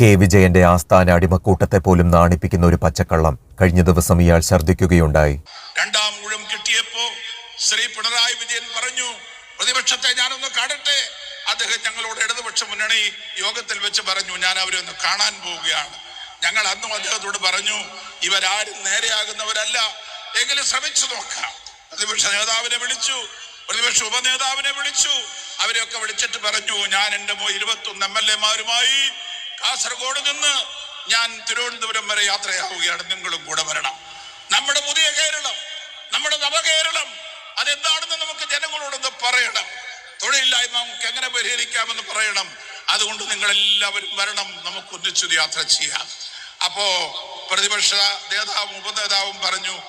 K. വിജയന്റെ ആസ്ഥാന അടിമക്കൂട്ടത്തെ പോലും നാണിപ്പിക്കുന്ന ഒരു പച്ചക്കള്ളം കഴിഞ്ഞ ദിവസം ഇയാൾ ഛർദ്ദിക്കുകയുണ്ടായി. രണ്ടാം ഊഴം കിട്ടിയപ്പോ ശ്രീ പിണറായി വിജയൻ പറഞ്ഞു പ്രതിപക്ഷത്തെ ഞാനൊന്ന് കാണട്ടെ. അദ്ദേഹം ഞങ്ങളോട് ഇടതുപക്ഷ മുന്നണി യോഗത്തിൽ വെച്ച് പറഞ്ഞു ഞാൻ അവരെ ഒന്ന് കാണാൻ പോവുകയാണ്. ഞങ്ങൾ അന്നും അദ്ദേഹത്തോട് പറഞ്ഞു ഇവരാരും നേരെയാകുന്നവരല്ല. എങ്കിലും ശ്രമിച്ചു നോക്കാം. പ്രതിപക്ഷ നേതാവിനെ വിളിച്ചു പ്രതിപക്ഷ ഉപനേതാവിനെ വിളിച്ചു. അവരെയൊക്കെ വിളിച്ചിട്ട് പറഞ്ഞു ഞാൻ എന്റെ ഇരുപത്തൊന്ന് എം എൽ എമാരുമായി കാസർഗോഡ് നിന്ന് ഞാൻ തിരുവനന്തപുരം വരെ യാത്രയാവുകയാണ്. നിങ്ങളും കൂടെ വരണം. നമ്മുടെ പുതിയ കേരളം നമ്മുടെ നവകേരളം അതെന്താണെന്ന് നമുക്ക് ജനങ്ങളോടൊന്ന് പറയണം. തൊഴിലില്ലായ്മ നമുക്ക് എങ്ങനെ പരിഹരിക്കാമെന്ന് പറയണം. അതുകൊണ്ട് നിങ്ങൾ എല്ലാവരും വരണം. നമുക്ക് ഒന്നിച്ചൊരു യാത്ര ചെയ്യാം. അപ്പോ പ്രതിപക്ഷ നേതാവും ഉപനേതാവും പറഞ്ഞു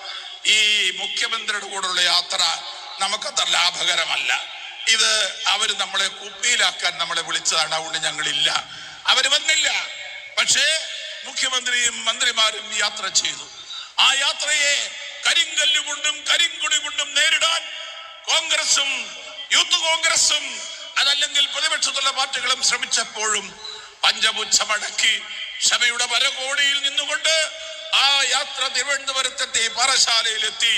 ഈ മുഖ്യമന്ത്രിയുടെ കൂടെയുള്ള യാത്ര നമുക്കത്ര ലാഭകരമല്ല. ഇത് അവർ നമ്മളെ കുപ്പിയിലാക്കാൻ നമ്മളെ വിളിച്ചതാണ്. അതുകൊണ്ട് ഞങ്ങളില്ല. അവർ വന്നില്ല. പക്ഷേ മുഖ്യമന്ത്രിയും മന്ത്രിമാരും യാത്ര ചെയ്തു. ആ യാത്രയെ കരിങ്കല്ലുകൊണ്ടും കരിങ്കുടി കൊണ്ടും നേരിടാൻ കോൺഗ്രസും യൂത്ത് കോൺഗ്രസും അതല്ലെങ്കിൽ പ്രതിപക്ഷത്തുള്ള പാർട്ടികളും ശ്രമിച്ചപ്പോഴും പഞ്ചപുച്ഛമടക്കി ക്ഷമയുടെ വരകോടിയിൽ നിന്നുകൊണ്ട് ആ യാത്ര തിരുവനന്തപുരത്തെത്തി പാറശാലയിലെത്തി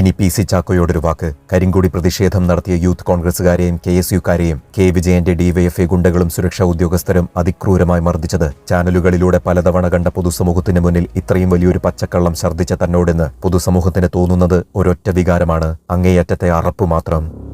ഇനി പി സി ചാക്കോയോടൊരു വാക്ക്. കരിങ്കുടി പ്രതിഷേധം നടത്തിയ യൂത്ത് കോൺഗ്രസുകാരെയും കെ എസ് യുക്കാരെയും കെ വിജയന്റെ ഡിവൈഎഫ്ഐ ഗുണ്ടകളും സുരക്ഷാ ഉദ്യോഗസ്ഥരും അതിക്രൂരമായി മർദ്ദിച്ചത്. ചാനലുകളിലൂടെ പലതവണ കണ്ട പൊതുസമൂഹത്തിന് മുന്നിൽ ഇത്രയും വലിയൊരു പച്ചക്കള്ളം ഛർദ്ദിച്ച തന്നോടെന്ന് പൊതുസമൂഹത്തിന് തോന്നുന്നത് ഒരൊറ്റ വികാരമാണ്. അങ്ങേയറ്റത്തെ അറപ്പ് മാത്രം.